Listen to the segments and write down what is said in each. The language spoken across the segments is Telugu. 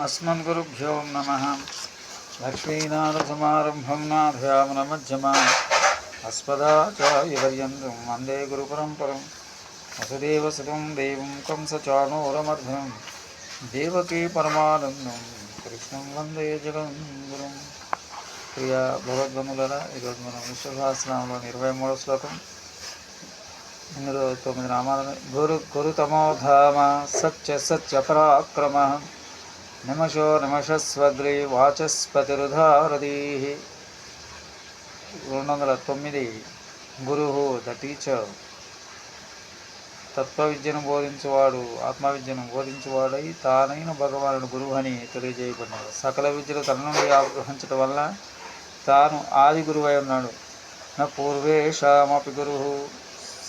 अस्मद्गुरुभ्यो नमः लक्ष्मीनाथसमारम्भं नाथयामनमध्यमाम् अस्मदाचार्यपर्यन्तं वन्दे गुरुपरम्परं वसुदेवसुतं देवं कंसचाणूरमर्धनं देवकी परमानन्दं కృష్ణం వందే జగద్గురుం ప్రియ భగవద్బంధులరా ఈరోజు మనం విశ్వసహస్రనామంలోని ఇరవై మూడో శ్లోకం ఇందులో తొమ్మిది నామాలను గురు గురుతమోధామ సత్య సత్య పరాక్రమ నిమషో నిమషస్వగ్రి వాచస్పతిరుధారదీ రెండు వందల తొమ్మిది గురు ద టీచర్ తత్వ విద్యను బోధించువాడు ఆత్మవిద్యను బోధించువాడై తానైన భగవానుడు గురువు అని తెలియజేయబడినాడు. సకల విద్యలు తన నుండి ఆగ్రహించడం వల్ల తాను ఆది గురువై ఉన్నాడు. నా పూర్వేషామపి గురు।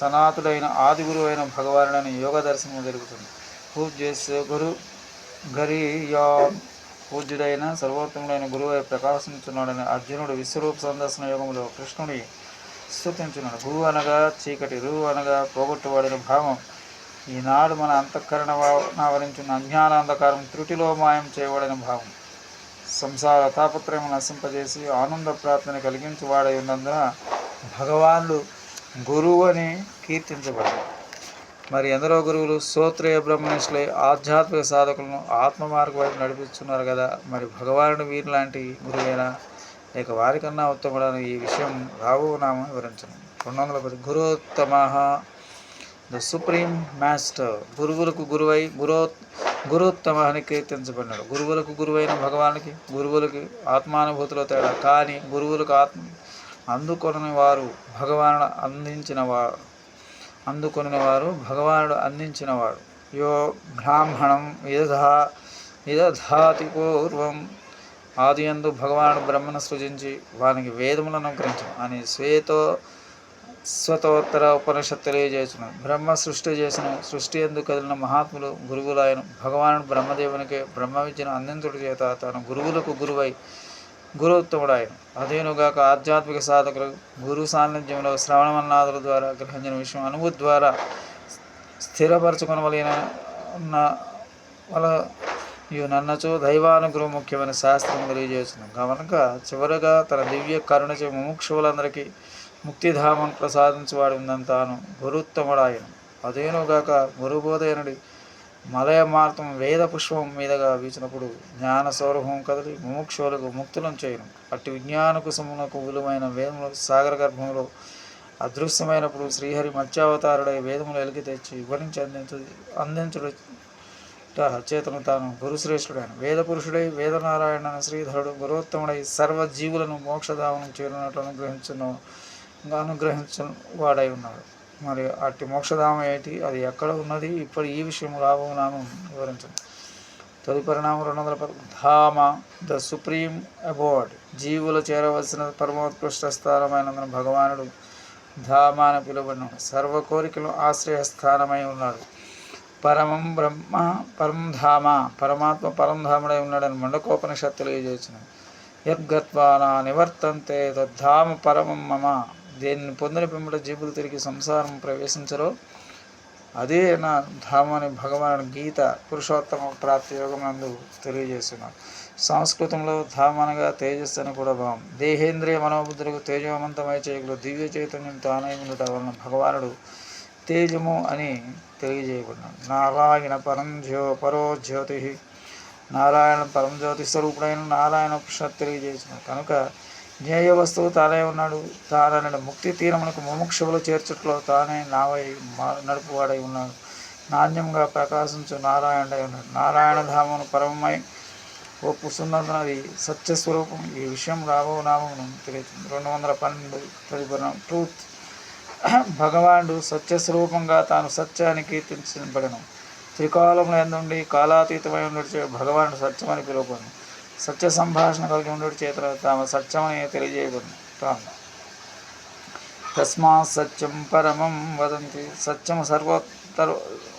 సనాతుడైన ఆది గురువు అయిన భగవానుడని యోగ దర్శనం జరుగుతుంది పూజ్యస్య గురు గరియా పూజ్యుడైన సర్వోత్తముడైన గురువై ప్రకాశించున్నాడని అర్జునుడు విశ్వరూప సందర్శన యోగంలో కృష్ణుడి స్థుతించున్నాడు గురువు అనగా చీకటి రువు అనగా పోగొట్టువాడిన భావం. ఈనాడు మన అంతఃకరణ ఆవరించిన అజ్ఞానాంధకారం త్రుటిలో మాయం చేయబడిన భావం. సంసార తాపత్రయం నశింపజేసి ఆనంద ప్రాప్తిని కలిగించి వాడై ఉన్నందున భగవానుడు గురువు అని కీర్తించబడ్డాడు. మరి ఎందరో గురువులు శ్రోత్రేయ బ్రహ్మనిష్లై ఆధ్యాత్మిక సాధకులను ఆత్మ మార్గ వైపు నడిపిస్తున్నారు కదా. మరి భగవానుడు వీరి లాంటి గురువేనా? లేక వారికన్నా ఉత్తముడని ఈ విషయం రావు నామం వివరించను. రెండు వందల పది గురోత్తమ ద సుప్రీం మాస్టర్. గురువులకు గురువై గురో గురోత్తమ అని కీర్తించబడినాడు. గురువులకు గురువైన భగవానికి గురువులకి ఆత్మానుభూతిలో తేడా. కానీ గురువులకు ఆత్మ అందుకొని వారు భగవాను అందించిన వారు అందుకునేవారు భగవానుడు అందించినవాడు. యో బ్రాహ్మణం విదధా విదధాతి పూర్వం. ఆది ఎందు భగవానుడు బ్రహ్మను సృజించి వానికి వేదములను అనుగ్రహించను అని శ్వేతో స్వతోత్తర ఉపనిషత్ తెలియజేసిన బ్రహ్మ సృష్టి చేసిన సృష్టి ఎందు కదిలిన మహాత్ములు గురువులైన భగవానుడు బ్రహ్మదేవునికి బ్రహ్మ విద్యను అందించుడు చేత తన గురువులకు గురువై గురువుత్తముడాయను అదేనుగాక ఆధ్యాత్మిక సాధకులు గురు సాన్నిధ్యంలో శ్రవణమన్నాదుల ద్వారా గ్రహించిన విషయం అనుభూతి ద్వారా స్థిరపరచుకొనవలన ఉన్న వల ఇవి నన్నచో దైవానుగ్రహం ముఖ్యమైన శాస్త్రం తెలియజేస్తున్నాం కనుక చివరగా తన దివ్య కరుణచే ముముక్షువులందరికీ ముక్తిధామం ప్రసాదించువాడు ఉందని తాను గురుత్తముడాయను అదేనుగాక గురుబోధయనుడి మలయమార్తం వేద పుష్పం మీదుగా వీచినప్పుడు జ్ఞాన సౌరభం కదిలి ముముక్షులకు ముక్తులను చేయను. అట్టి విజ్ఞాన కుసుమునకు విలువైన వేదములు సాగర గర్భంలో అదృశ్యమైనప్పుడు శ్రీహరి మత్స్యావతారుడై వేదములు ఎలికి తెచ్చి వివరించి అందించు అందించుడు చేతను తాను గురుశ్రేష్ఠుడైన. వేద పురుషుడై వేదనారాయణ శ్రీధరుడు గురోత్తముడై సర్వజీవులను జీవులను చేరినట్లు అనుగ్రహించును అనుగ్రహించిన వాడై ఉన్నాడు. మరి అట్టి మోక్షధామం ఏంటి? అది ఎక్కడ ఉన్నది? ఇప్పుడు ఈ విషయం రాబోనామం వివరించండి తదుపరి నామం రెండు వందల ధామ ద సుప్రీం అబోర్డ్. జీవులు చేరవలసిన పరమోత్కృష్ట స్థానమైనందున భగవానుడు ధామ అని పిలువబడినాడు. సర్వ కోరికలు ఆశ్రయస్థానమై ఉన్నాడు. పరమం బ్రహ్మ పరం ధామ. పరమాత్మ పరంధాముడై ఉన్నాడని మండకోపనిషత్తులు తెలియజేసిన యద్గత్వాన నివర్తంతే తద్ధామ పరమం మమ. దేన్ని పొందిన పిమ్మట జీవులు తిరిగి సంసారం ప్రవేశించరో అదే నా ధామని భగవాను గీత పురుషోత్తమ ప్రాప్తి యోగమందు తెలియజేస్తున్నారు సంస్కృతంలో ధామనగా తేజస్సు అని కూడా భావం. దేహేంద్రియ మనోబుద్ధులకు తేజవంతమై చేయగల దివ్య చైతన్యం తానై ఉండటం వలన భగవానుడు తేజము అని తెలియజేయబడినాడు. నారాయణ పరం జ్యో పరో జ్యోతి. నారాయణ పరంజ్యోతి స్వరూపుడైన నారాయణ ఉపనిషత్తు తెలియజేసిన కనుక జ్ఞేయ వస్తువు తానే ఉన్నాడు. తానని ముక్తి తీరమునకు ముముక్షువులు చేర్చట్లో తానే నావై నడుపువాడై ఉన్నాడు. నాణ్యంగా ప్రకాశించు నారాయణుడై ఉన్నాడు. నారాయణ ధామను పరమమై ఒప్పుస్తున్నది సత్యస్వరూపం. ఈ విషయం రాఘవ నామమును తెలియదు రెండు వందల పన్నెండు తదుపరి ట్రూత్. భగవానుడు సత్యస్వరూపంగా తాను సత్యాన్ని కీర్తించబడను. త్రికాలంలో ఎందుండి కాలాతీతమై నడిచే భగవానుడు సత్యమని పిలువబడను. సత్య సంభాషణ కలిగి ఉండడు చేత తాము సత్యమని తెలియజేయబడింది తాము. తస్మాత్ సత్యం పరమం వదంతి. సత్యము సర్వోత్తర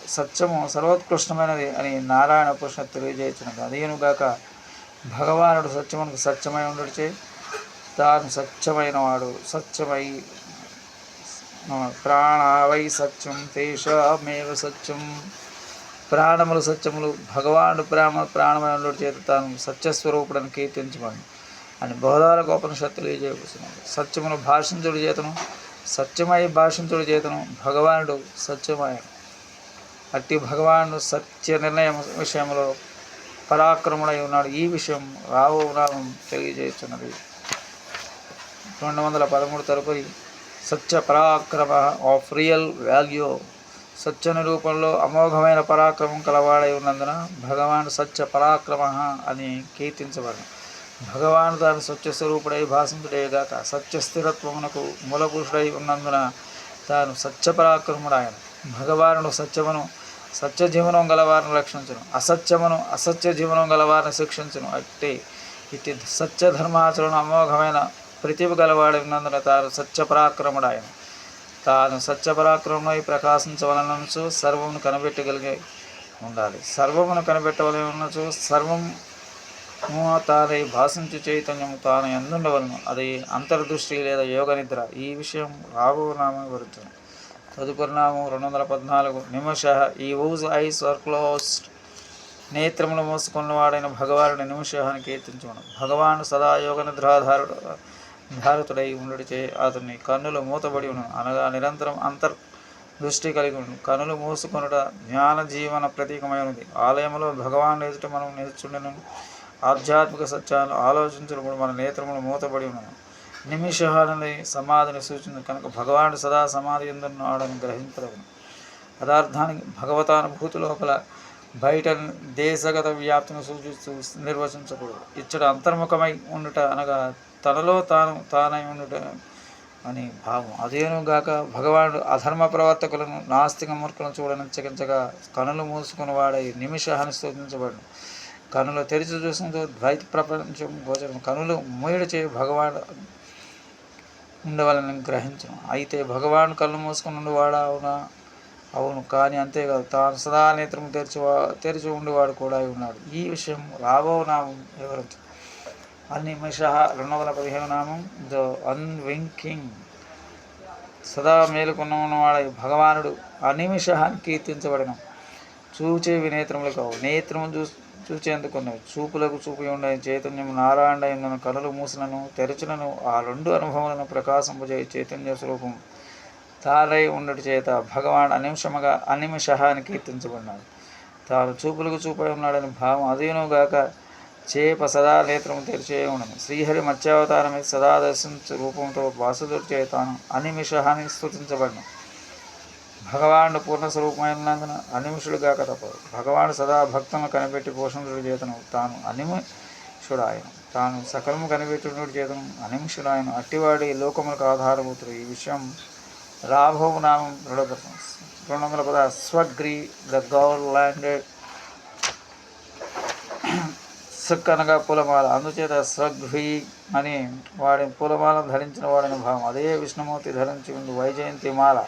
సత్యము సర్వోత్కృష్టమైనది అని నారాయణ కృష్ణ తెలియజేయచున్నది అదేనుగాక భగవానుడు సత్యమునకు సత్యమై ఉండడిచే తాను సత్యమైన వాడు సత్యమై ప్రాణావై సత్యం తేషామేవ సత్యం. ప్రాణములు సత్యములు భగవానుడు ప్రేమ ప్రాణమైన చేత తాను సత్యస్వరూపుడని కీర్తించబడి అని బోధాలకు ఉపనిషత్తు తెలియజేస్తున్నాడు సత్యమును భాషించుడు చేతను సత్యమై భాషించుడు చేతను భగవానుడు సత్యమయ అట్టి భగవానుడు సత్య నిర్ణయం విషయంలో పరాక్రముడై ఉన్నాడు. ఈ విషయం రావు రావం తెలియజేస్తున్నది. రెండు వందల పదమూడు తదుపరి సత్య పరాక్రమ ఆఫ్ రియల్ వాల్యూ సత్యని రూపంలో అమోఘమైన పరాక్రమం కలవాడై ఉన్నందున భగవాన్ సత్య పరాక్రమ అని కీర్తించబడను. భగవాన్ తాను సత్య స్వరూపుడై భాషించుడేగాక సత్య స్థిరత్వమునకు మూలపురుషుడై ఉన్నందున తాను సత్య పరాక్రముడాయను భగవానుడు సత్యమును సత్య జీవనం గలవారిని రక్షించను. అసత్యమును అసత్య జీవనం గలవారిని శిక్షించను. అట్టి ఇట్టి సత్య ధర్మాచరణ అమోఘమైన ప్రతిభ గలవాడి ఉన్నందున తాను సత్య పరాక్రముడాయను తాను సత్య పరాక్రమమై ప్రకాశించవలనచు సర్వమును కనిపెట్టగలిగే ఉండాలి. సర్వమును కనిపెట్టవలనచు సర్వం తానై భాషించు చైతన్యము తాను ఎందుండవలను? అది అంతర్దృష్టి లేదా యోగ నిద్ర. ఈ విషయం రాబో నామం వివరించను తదుపరి నామం రెండు వందల పద్నాలుగు నిమిష. ఈ ఊజ్ ఐస్ ఆర్ క్లోజ్డ్ నేత్రములు మోసుకున్నవాడైన భగవానుడి నిమిషాన్ని కీర్తించును భగవాను సదా యోగ నిద్రాధారుడు. ధారతుడై ఉండుడిచే అతని కన్నులు మూతబడి ఉన్ను అనగా నిరంతరం అంతర్ దృష్టి కలిగి ఉండు కనులు మూసుకొనుట జ్ఞాన జీవన ప్రతీకమైనది ఆలయంలో భగవాన్ ఎదుట మనం నిల్చుండను. ఆధ్యాత్మిక సత్యాలను ఆలోచించినప్పుడు మన నేత్రములు మూతబడి ఉన్నాను. నిమిషాలని సమాధిని సూచించు కనుక భగవానుడు సదా సమాధి ఎందున్నాడని గ్రహింపదగును పదార్థానికి భగవతానుభూతి లోపల బయట దేశగత వ్యాప్తిని సూచిస్తూ నిర్వచించకూడదు. ఇచ్చట అంతర్ముఖమై ఉండుట అనగా తనలో తాను తానై ఉండుట అని భావం. అదేనుగాక భగవానుడు అధర్మ ప్రవర్తకులను నాస్తిక మూర్ఖులను చూడనిచ్చగించగా కనులు మూసుకుని వాడై నిమిషాన్ని స్తోతించబడను. కనులు తెరిచి చూసినతో ద్వైత ప్రపంచం గోచరం. కనులు మూయడు చే భగవాన్ ఉండవాలని గ్రహించను. అయితే భగవాన్ కళ్ళు మూసుకుని ఉండవాడా అవునా? అవును కానీ అంతేకాదు తాను సదా నేత్రం తెరిచి తెరిచి ఉండేవాడు కూడా అయి ఉన్నాడు. ఈ విషయం రాబో నామం వివరించు అనిమిష రెండు వందల పదిహేను నామం ద అన్వింకింగ్. సదా మేలుకున్నవాడై భగవానుడు అనిమిషాన్ని కీర్తించబడిన. చూచే వినేత్రములు కావు. నేత్రము చూ చూచేందుకున్నవి చూపులకు చూపి ఉండే చైతన్యం నారాయణ కనులు మూసినను తెరచునను ఆ రెండు అనుభవాలను ప్రకాశింపజే చైతన్య స్వరూపం తారై ఉండటి చేత భగవాన్ అనిమిషముగా అనిమిష అని కీర్తించబడినాడు. తాను చూపులకు చూపై ఉన్నాడని భావం అదీనుగాక చేప సదా నేత్రము తెరిచే ఉండను శ్రీహరి మత్స్యావతారమే సదా దర్శించు రూపంతో వాసుదుర్చే తాను అనిమిషాన్ని స్తుతించబడిన భగవానుడు పూర్ణ స్వరూపమైనందున అనిమిషుడుగాక తప్పదు. భగవానుడు సదా భక్తులను కనిపెట్టి పోషణుడి చేతను తాను అనిమిషుడాయను. తాను సకలము కనిపెట్టుడు చేతను అనిమిషుడాయను. అట్టివాడి లోకములకు ఆధారభూతుడు ఈ విషయం రాఘవనామం నామం రెండు వందల పద స్వగ్రీ ద గౌర్ ల్యాండెడ్ సక్ అనగా పూలమాల. అందుచేత స్వగ్వి అని వాడి పూలమాలను ధరించిన వాడిని భావం. అదే విష్ణుమూర్తి ధరించి ఉంది వైజయంతి మాల.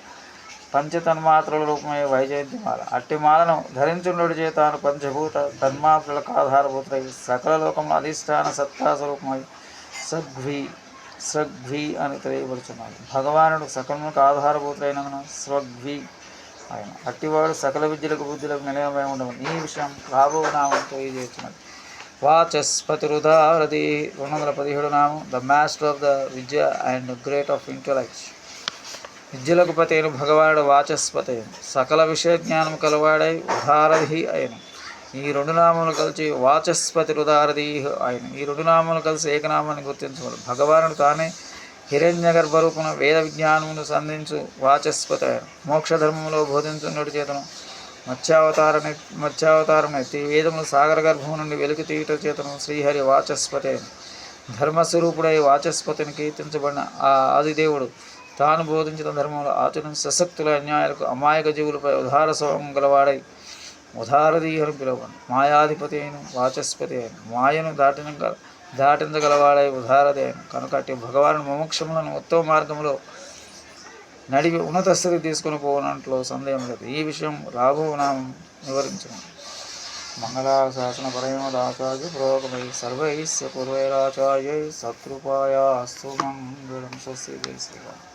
పంచతన్మాత్రల రూపమే వైజయంతి మాల. అట్టి మాలను ధరించుండు చేతాను పంచభూత తన్మాత్రలకు ఆధారభూతులై సకల లోకంలో అధిష్టాన సత్తా స్వరూపమై సగ్వి స్వగ్వి అని తెలియబడుచున్నాడు భగవానుడు సకలములకు ఆధారభూతులైనందున స్వగ్వి ఆయన. అట్టివాడు సకల విద్యలకు బుద్ధులకు నిలయమై ఉండవు ఈ విషయం రాబో నామం తెలియజేస్తున్నది. వాచస్పతిరుదారది రెండు వందల పదిహేడు నామం the master of the vidya and great of intellect. విద్యలకు పతి అయిన భగవానుడు వాచస్పతి అయిన. సకల విషయ జ్ఞానం కలవాడై ఉదారధి అయిన. ఈ రెండు నామములు కలిసి వాచస్పతి రుదారధి ఆయన. ఈ రెండు నామములు కలిసి ఏకనామాన్ని గుర్తించవాలి భగవానుడు తానే హిరణ్య గర్భరూపణ వేద విజ్ఞానమును సంధించు వాచస్పతి ఆయన. మోక్షధర్మంలో బోధించున్నటి చేతను మత్స్యావతారని మత్స్యావతారం ఎత్తి వేదములు సాగర గర్భం నుండి వెలికి తీయుట చేతను శ్రీహరి వాచస్పతి అయిన ధర్మస్వరూపుడై వాచస్పతిని కీర్తించబడిన ఆ ఆదిదేవుడు తాను బోధించిన ధర్మంలో ఆచరణ సశక్తుల అన్యాయాలకు అమాయక జీవులపై ఉదార స్వభావం గలవాడై ఉదారదీయను పిలువను మాయాధిపతి అయిన వాచస్పతి అయిన మాయను దాటిన దాటించగలవాడై ఉదారది అయిన కనుకటి భగవాను మోక్షములను ఉత్తమ మార్గంలో నడిపి ఉన్నత స్థితికి తీసుకుని పోవనంట్లో సందేహం లేదు. ఈ విషయం రాఘవనామం నామం వివరించను మంగళాశాసన పరమదాచార్య పురోగమై సర్వైస్య పూర్వైరాచార్యై సత్కృపాయాస్తు మంగళం స్వస్తి శ్రీరామ్.